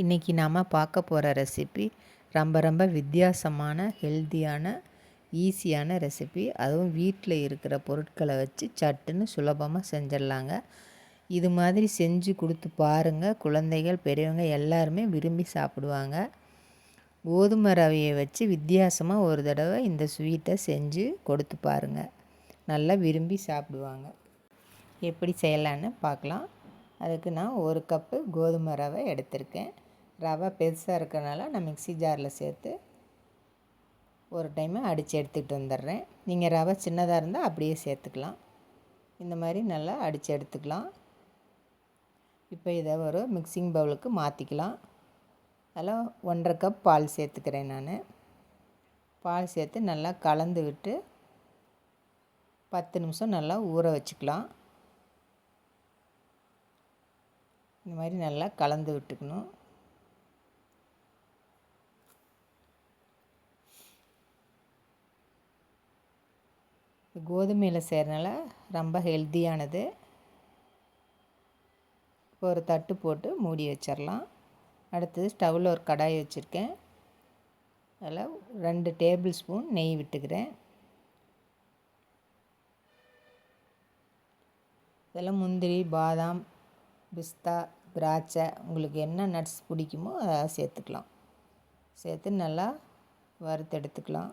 இன்றைக்கி நாம் பார்க்க போகிற ரெசிபி ரொம்ப ரொம்ப வித்தியாசமான ஹெல்த்தியான ஈஸியான ரெசிபி அதுவும் வீட்டில் இருக்கிற பொருட்களை வச்சு சட்டுன்னு சுலபமாக செஞ்சிடலாங்க. இது மாதிரி செஞ்சு கொடுத்து பாருங்கள் குழந்தைகள் பெரியவங்க எல்லாருமே விரும்பி சாப்பிடுவாங்க. கோதுமை ரவையை வச்சு வித்தியாசமாக ஒரு தடவை இந்த ஸ்வீட்டை செஞ்சு கொடுத்து பாருங்கள் நல்லா விரும்பி சாப்பிடுவாங்க. எப்படி செய்யலான்னு பார்க்கலாம். அதுக்கு நான் ஒரு கப்பு கோதுமை ரவை எடுத்திருக்கேன். ரவை பெருசாக இருக்கிறனால நான் மிக்சி ஜாரில் சேர்த்து ஒரு டைமு அடித்து எடுத்துக்கிட்டு வந்துடுறேன் நீங்கள் ரவை சின்னதாக இருந்தால் அப்படியே சேர்த்துக்கலாம். இந்த மாதிரி நல்லா அடித்து எடுத்துக்கலாம். இப்போ இதை ஒரு மிக்சிங் பவுலுக்கு மாற்றிக்கலாம் அதில் ஒன்றரை கப் பால் சேர்த்துக்கிறேன் நான். பால் சேர்த்து நல்லா கலந்து விட்டு பத்து நிமிஷம் நல்லா ஊற வச்சுக்கலாம். இந்த மாதிரி நல்லா கலந்து விட்டுக்கணும். கோதுமையில் செய்கிறனால ரொம்ப ஹெல்த்தியானது இப்போ ஒரு தட்டு போட்டு மூடி வச்சிடலாம் அடுத்தது ஸ்டவ்வில் ஒரு கடாய் வச்சுருக்கேன். அதில் ரெண்டு டேபிள் ஸ்பூன் நெய் விட்டுக்கிறேன். இதெல்லாம் முந்திரி பாதாம் பிஸ்தா திராட்சை உங்களுக்கு என்ன நட்ஸ் பிடிக்குமோ அதை சேர்த்துக்கலாம். சேர்த்து நல்லா வறுத்து எடுத்துக்கலாம்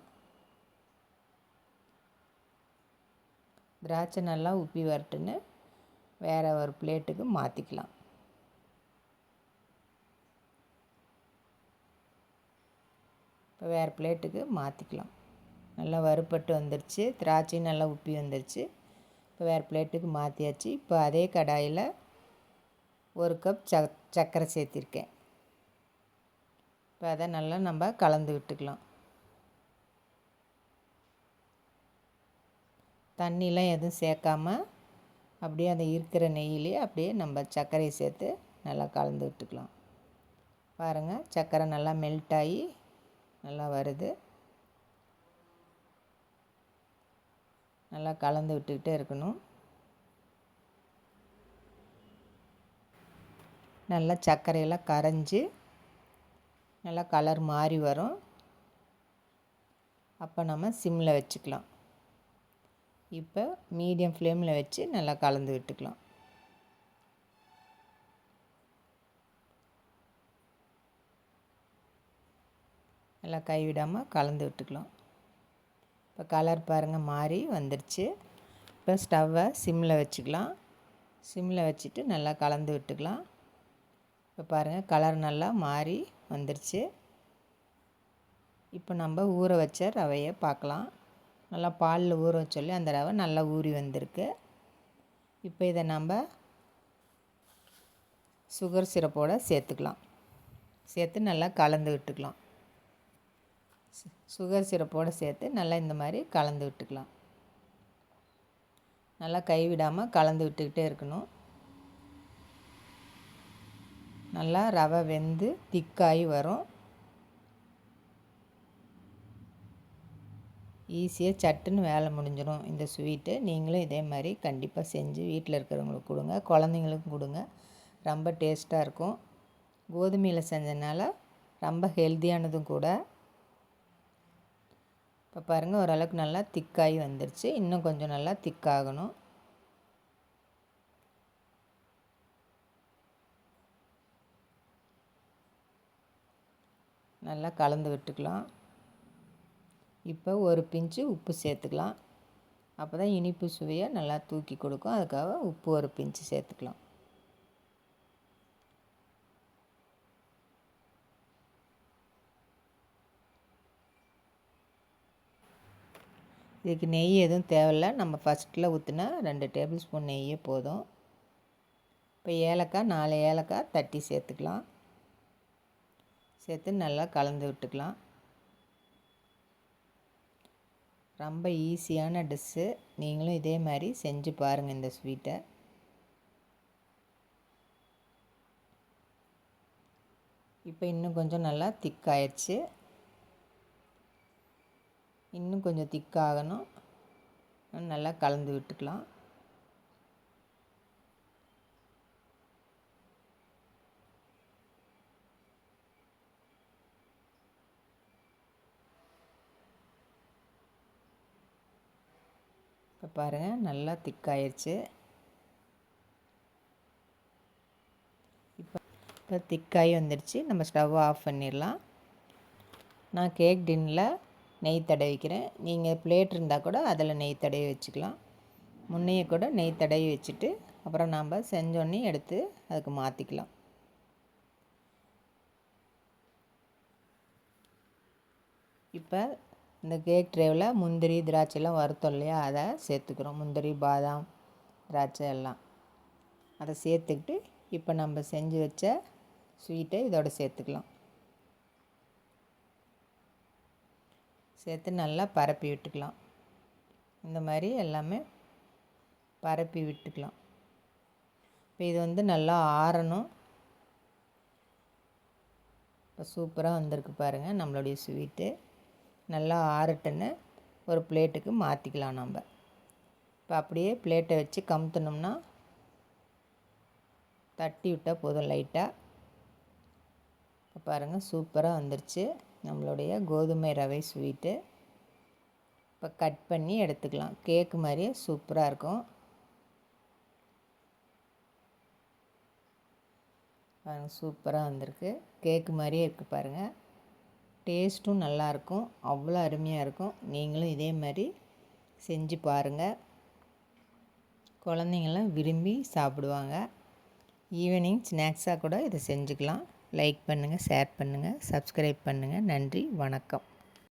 திராட்சை நல்லா உப்பி வரட்டுன்னு வேறு ஒரு பிளேட்டுக்கு மாற்றிக்கலாம் இப்போ வேறு பிளேட்டுக்கு மாற்றிக்கலாம் நல்லா வறுப்பட்டு வந்துருச்சு. திராட்சையும் நல்லா உப்பி வந்துருச்சு. இப்போ வேறு பிளேட்டுக்கு மாற்றியாச்சு இப்போ அதே கடாயில் ஒரு கப் ச சர்க்கரை சேர்த்திருக்கேன். இப்போ அதை நல்லா நம்ம கலந்து விட்டுக்கலாம். தண்ணிலாம் எதுவும் சேர்க்காம அப்படியே அந்த இருக்கிற நெய்யிலே அப்படியே நம்ம சர்க்கரையை சேர்த்து நல்லா கலந்து விட்டுக்கலாம். பாருங்கள் சர்க்கரை நல்லா மெல்ட் ஆகி நல்லா வருது. நல்லா கலந்து விட்டுக்கிட்டே இருக்கணும். நல்லா சர்க்கரையெல்லாம் கரைஞ்சி நல்லா கலர் மாறி வரும். அப்போ நம்ம சிம்மில் வச்சுக்கலாம். இப்போ மீடியம் ஃப்ளேமில் வச்சு நல்லா கலந்து விட்டுக்கலாம். நல்லா கைவிடாமல் கலந்து விட்டுக்கலாம். இப்போ கலர் பாருங்கள் மாறி வந்துடுச்சு இப்போ ஸ்டவ்வை சிம்மில் வச்சுக்கலாம். சிம்மில் வச்சுட்டு நல்லா கலந்து விட்டுக்கலாம். இப்போ பாருங்கள் கலர் நல்லா மாறி வந்துருச்சு. இப்போ நம்ம ஊற வச்ச ரவையை பார்க்கலாம். நல்லா பாலில் ஊற சொல்லி அந்த ரவை நல்லா ஊறி வந்திருக்கு. இப்போ இதை நம்ம சுகர் சிரப்போடு சேர்த்துக்கலாம். சேர்த்து நல்லா கலந்து விட்டுக்கலாம். சுகர் சிரப்போடு சேர்த்து நல்லா இந்த மாதிரி கலந்து விட்டுக்கலாம். நல்லா கைவிடாமல் கலந்து விட்டுக்கிட்டே இருக்கணும். நல்லா ரவை வெந்து திக்காகி வரும். ஈஸியாக சட்டுன்னு வேலை முடிஞ்சிடும் இந்த ஸ்வீட்டு நீங்களும் இதே மாதிரி கண்டிப்பாக செஞ்சு வீட்டில் இருக்கிறவங்களுக்கு கொடுங்க. குழந்தைங்களுக்கும் கொடுங்க. ரொம்ப டேஸ்ட்டாக இருக்கும். கோதுமையில் செஞ்சனால ரொம்ப ஹெல்த்தியானதும் கூட. இப்போ பாருங்கள் ஓரளவுக்கு நல்லா திக்காகி வந்துருச்சு. இன்னும் கொஞ்சம் நல்லா திக்காகணும். நல்லா கலந்து விட்டுக்கலாம். இப்போ ஒரு பிஞ்சு உப்பு சேர்த்துக்கலாம். அப்போ தான் இனிப்பு சுவையை நல்லா தூக்கி கொடுக்கும். அதுக்காக உப்பு ஒரு பிஞ்சு சேர்த்துக்கலாம். இதுக்கு நெய் எதுவும் தேவையில்ல. நம்ம ஃபஸ்ட்டில் ஊற்றினா ரெண்டு டேபிள் ஸ்பூன் நெய்யே போதும். இப்போ ஏலக்காய் நாலு ஏலக்காய் தட்டி சேர்த்துக்கலாம். சேர்த்து நல்லா கலந்து விட்டுக்கலாம். ரொம்ப ஈஸியான டிஷ்ஷு. நீங்களும் இதே மாதிரி செஞ்சு பாருங்கள் இந்த ஸ்வீட்டை. இப்போ இன்னும் கொஞ்சம் நல்லா திக்காயிடுச்சு இன்னும் கொஞ்சம் திக்காகணும். நல்லா கலந்து விட்டுக்கலாம். இப்போ பாருங்கள் நல்லா திக்காயிருச்சு இப்போ இப்போ திக்காகி வந்துடுச்சு நம்ம ஸ்டவ் ஆஃப் பண்ணிடலாம். நான் கேக் டின்னில் நெய் தடவிக்கிறேன் நீங்கள் பிளேட் இருந்தால் கூட அதில் நெய் தடவி வச்சுக்கலாம். முன்னையே கூட நெய் தடவி வச்சுட்டு அப்புறம் நாம் செஞ்சோன்னே எடுத்து அதுக்கு மாற்றிக்கலாம் இப்போ இந்த கேக் ட்ரேவில் முந்திரி திராட்சைலாம் வறுத்தோம் இல்லையா? அதை சேர்த்துக்கிறோம். முந்திரி பாதாம் திராட்சை எல்லாம். அதை சேர்த்துக்கிட்டு இப்போ நம்ம செஞ்சு வச்ச ஸ்வீட்டை இதோட சேர்த்துக்கலாம். சேர்த்து நல்லா பரப்பி விட்டுக்கலாம். இந்த மாதிரி எல்லாமே பரப்பி விட்டுக்கலாம். இப்போ இது வந்து நல்லா ஆறணும். இப்போ சூப்பராக வந்திருக்கு பாருங்கள் நம்மளுடைய ஸ்வீட்டு. நல்லா ஆறட்டுன்னு ஒரு பிளேட்டுக்கு மாற்றிக்கலாம் நம்ம. இப்போ அப்படியே பிளேட்டை வச்சு கமுத்துனோம்னா தட்டி விட்டால் போதும் லைட்டாக இப்போ பாருங்கள் சூப்பராக வந்துருச்சு. நம்மளுடைய கோதுமை ரவை ஸ்வீட்டு. இப்போ கட் பண்ணி எடுத்துக்கலாம். கேக்கு மாதிரியே சூப்பராக இருக்கும். பாருங்கள் சூப்பராக வந்திருக்கு. கேக்கு மாதிரியே இருக்குது பாருங்கள் டேஸ்ட்டும் நல்லாயிருக்கும் அவ்வளோ அருமையாக இருக்கும். நீங்களும் இதே மாதிரி செஞ்சு பாருங்கள் குழந்தைங்களாம் விரும்பி சாப்பிடுவாங்க. ஈவினிங் ஸ்நாக்ஸாக கூட இதை செஞ்சுக்கலாம். லைக் பண்ணுங்கள் ஷேர் பண்ணுங்கள் சப்ஸ்கிரைப் பண்ணுங்கள் நன்றி வணக்கம்.